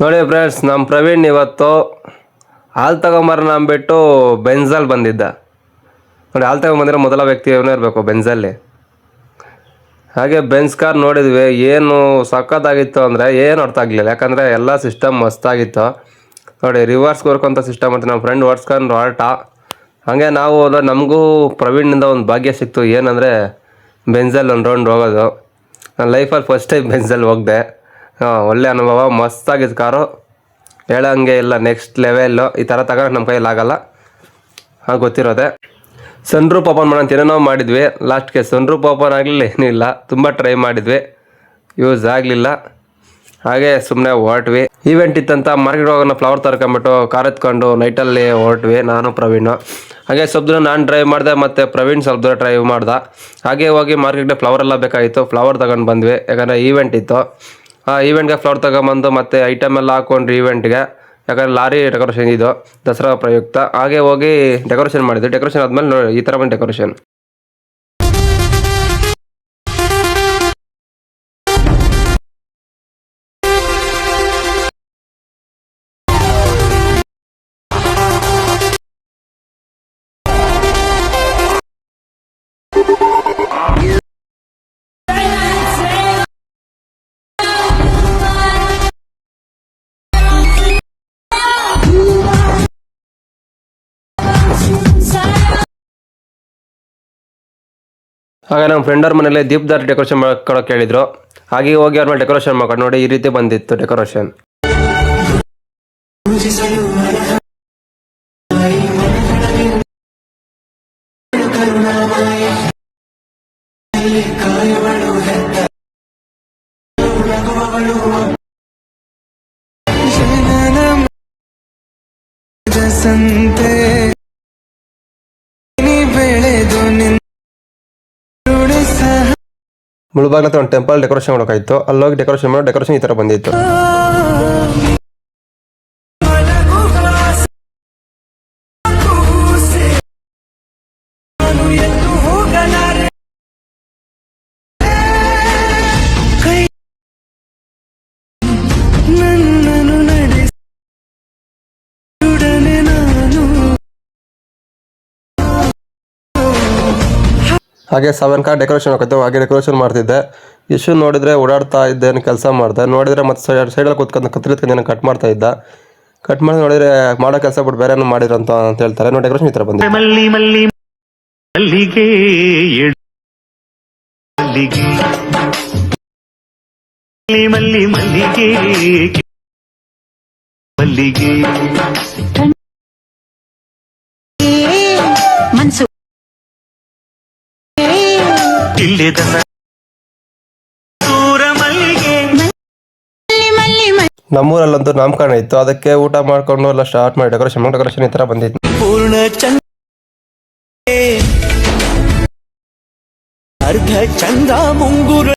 ನೋಡಿ ಫ್ರೆಂಡ್ಸ್ ನಮ್ಮ ಪ್ರವೀಣ್ ಇವತ್ತು ಹಾಲು ತಗೊಂಬರೋಣ ಅಂದ್ಬಿಟ್ಟು ಬೆನ್ಸಲ್ಲಿ ಬಂದಿದ್ದ. ನೋಡಿ, ಹಾಲು ತಗೊಂಬಂದಿರೋ ಮೊದಲ ವ್ಯಕ್ತಿ ಇವನೇ ಇರಬೇಕು ಬೆನ್ಸಲ್ಲಿ ಹಾಗೆ ಬೆನ್ಸ್ ಕಾರ್ ನೋಡಿದ್ವಿ, ಏನು ಸಖತ್ತಾಗಿತ್ತು ಅಂದರೆ ಏನು ಅರ್ಥ ಆಗಲಿಲ್ಲ. ಯಾಕಂದರೆ ಎಲ್ಲ ಸಿಸ್ಟಮ್ ಮಸ್ತಾಗಿತ್ತು. ನೋಡಿ ರಿವರ್ಸ್ ಕೋರ್ಕೊಂಥ ಸಿಸ್ಟಮ್ ಅಂತ ನಮ್ಮ ಫ್ರೆಂಡ್ ಓಡಿಸ್ಕೊಂಡು ಹೊರಟ ಹಾಗೆ ನಾವು ನಮಗೂ ಪ್ರವೀಣ್ನಿಂದ ಒಂದು ಭಾಗ್ಯ ಸಿಕ್ತು, ಏನಂದರೆ ಬೆನ್ಸಲ್ಲಿ ಒಂದು ರೌಂಡ್ ಹೋಗೋದು. ನಾನು ಲೈಫಲ್ಲಿ ಫಸ್ಟ್ ಟೈಮ್ ಬೆನ್ಸಲ್ಲಿ ಹೋಗಿದೆ. ಹಾಂ, ಒಳ್ಳೆ ಅನುಭವ ಮಸ್ತಾಗಿದ್ದು ಕಾರು. ಹೇಳಂಗೆ ಇಲ್ಲ ನೆಕ್ಸ್ಟ್ ಲೆವೆಲ್ಲು ಈ ಥರ ತಗೊಳಕ್ಕೆ ನಮ್ಮ ಕೈಯಲ್ಲಿ ಆಗೋಲ್ಲ. ಹಾಂ, ಗೊತ್ತಿರೋದೆ. ಸನ್ ರೂಪ್ ಓಪನ್ ಮಾಡೋಂತ ನಾವು ಮಾಡಿದ್ವಿ. ಲಾಸ್ಟ್ಗೆ ಸನ್ ರೂಪ್ ಓಪನ್ ಆಗಲಿಲ್ಲ ಏನಿಲ್ಲ ತುಂಬ ಟ್ರೈ ಮಾಡಿದ್ವಿ. ಯೂಸ್ ಆಗಲಿಲ್ಲ. ಹಾಗೆ ಸುಮ್ಮನೆ ಹೊರಟ್ವಿ. ಈವೆಂಟ್ ಇತ್ತಂತ ಮಾರ್ಕೆಟ್ ಹೋಗೋಣ ಫ್ಲವರ್ ತರ್ಕೊಂಬಿಟ್ಟು ಕಾರ್ ಎತ್ಕೊಂಡು ನೈಟಲ್ಲಿ ಹೊರಟ್ವಿ, ನಾನು, ಪ್ರವೀಣ್. ಹಾಗೆ ಸ್ವಲ್ಪ ದೂರ ನಾನು ಡ್ರೈವ್ ಮಾಡಿದೆ, ಮತ್ತು ಪ್ರವೀಣ್ ಸ್ವಲ್ಪ ದೂರ ಡ್ರೈವ್ ಮಾಡ್ದೆ. ಹಾಗೆ ಹೋಗಿ ಮಾರ್ಕೆಟ್ಗೆ ಫ್ಲವರ್ ಎಲ್ಲ ಬೇಕಾಗಿತ್ತು. ಫ್ಲವರ್ ತಗೊಂಡು ಬಂದ್ವಿ. ಯಾಕಂದರೆ ಈವೆಂಟ್ ಇತ್ತು. ಈವೆಂಟ್ಗೆ ಫ್ಲವರ್ ತಗೊಂಬಂದು ಮತ್ತು ಐಟಮ್ ಎಲ್ಲ ಹಾಕೊಂಡ್ರಿ ಈವೆಂಟ್ಗೆ ಯಾಕಂದ್ರೆ ಲಾರಿ ಡೆಕೋರೇಷನ್ ಇದು, ದಸರಾ ಪ್ರಯುಕ್ತ. ಹಾಗೆ ಹೋಗಿ ಡೆಕೋರೇಷನ್ ಮಾಡಿದ್ವಿ ಡೆಕೋರೇಷನ್ ಆದಮೇಲೆ ನೋಡಿ, ಈ ಥರ ಬಂದು ಡೆಕೋರೇಷನ್ ಹಾಗೆ ನಮ್ಮ ಫ್ರೆಂಡರ್ ಮನೇಲಿ ದೀಪ್ದಾರ್ ಡೆಕೋರೇಷನ್ ಮಾಡ್ಕೊಳಕ್ಕೆ ಹೇಳಿದ್ರು. ಹಾಗೆ ಹೋಗಿ ಅವ್ರ ಮೇಲೆ ಡೆಕೋರೇಷನ್ ಮಾಡ್ಕೊಂಡು ನೋಡಿ ಈ ರೀತಿ ಬಂದಿತ್ತು ಡೆಕೋರೇಷನ್ ಸಂತೆ ಮುಳುಬಾಗ್ಲ ಹತ್ರ ಒಂದು ಟೆಂಪಲ್ ಡೆಕೋರೇಷನ್ ಮಾಡೋಕ್ಕಾಯ್ತು. ಅಲ್ಲೋಗಿ ಡೆಕೋರೇಷನ್ ಮಾಡೋ ಡೆಕೋರೇಷನ್ ಈ ಥರ ಬಂದಿತ್ತು. ಹಾಗೆ ಸೆವೆನ್ ಕಾರ್ ಡೆಕೋರೇಷನ್ ಹಾಕಿದ್ದೆ ಹಾಗೆ ಡೆಕೋರೇಷನ್ ಮಾಡ್ತಿದ್ದೆ. ಇಶ್ಯೂ ನೋಡಿದ್ರೆ ಓಡಾಡ್ತಾ ಇದ್ದೇನು ಕೆಲಸ ಮಾಡಿದೆ. ನೋಡಿದ್ರೆ ಮತ್ತೆ ಸೈಡ್ ಸೈಡಲ್ಲಿ ಕೂತ್ಕೊಂಡು ಕತ್ರಿ ಏನೋ ಕಟ್ ಮಾಡ್ತಾ ಇದ್ದ. ಕಟ್ ಮಾಡಿ ನೋಡಿದ್ರೆ ಮಾಡೋ ಕೆಲಸ ಬಿಟ್ಟು ಬೇರೆ ಏನೋ ಮಾಡಿದ್ರು ಅಂತ ಅಂತ ಹೇಳ್ತಾರೆ. ನೋಡಿ ಡೆಕೋರೇಷನ್ ಈ ಥರ ಬಂದಿದೆ. ಮಲ್ಲಿಗೆ ಮಲ್ಲಿಗೆ ನಮ್ಮೂರಲ್ಲಂತೂ ನಾಮಕರಣ ಇತ್ತು. ಅದಕ್ಕೆ ಊಟ ಮಾಡ್ಕೊಂಡು ಎಲ್ಲ ಸ್ಟಾರ್ಟ್ ಮಾಡಿ ಡೆಕೋರೇಷನ್ ಡೆಕೋರೇಷನ್ ಈ ತರ ಬಂದಿತ್ತು. ಪೂರ್ಣ ಅರ್ಧ ಚಂದ ಮುಂಗುರ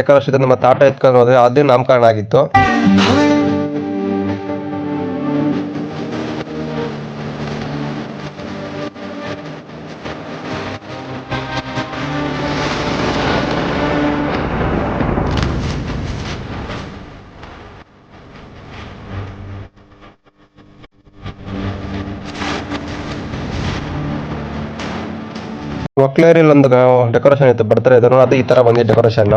ಡೆಕೋರೇಷನ್ ನಮ್ಮ ಆಟ ಎತ್ಕೊಂಡು ಹೋದ್ರೆ ಅದೇ ನಾಮಕರಣ ಆಗಿತ್ತು. ಒಕ್ಲೇರಿಲ್ ಒಂದು ಡೆಕೋರೇಷನ್ ಇತ್ತು. ಬರ್ತಾರೆ ಇದನ್ನು. ಅದು ಈ ತರ ಬಂದಿದೆ ಡೆಕೋರೇಷನ್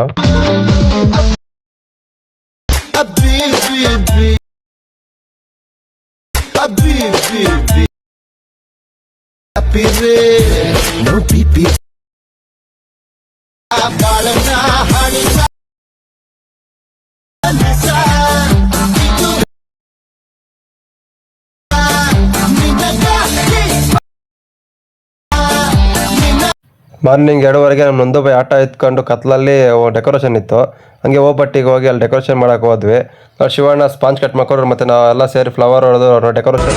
ಮಾರ್ನಿಂಗ್ ಎರಡುವರೆಗೆ ನಮ್ಮ ನಂದುಬಾಯಿ ಆಟ ಎತ್ಕೊಂಡು ಕತ್ಲಲ್ಲಿ ಡೆಕೋರೇಷನ್ ಇತ್ತು. ಹಂಗೆ ಓಪಟ್ಟಿಗೆ ಹೋಗಿ ಅಲ್ಲಿ ಡೆಕೋರೇಷನ್ ಮಾಡೋಕೆ ಹೋದ್ವಿ. ಶಿವಣ್ಣ ಸ್ಪಾಂಜ್ ಕಟ್ ಮಾಡ್ಕೊಂಡ್ರು ಮತ್ತೆ ನಾವೆಲ್ಲ ಸೇರಿ ಫ್ಲವರ್ ಹೊಡೆದು ಡೆಕೋರೇಷನ್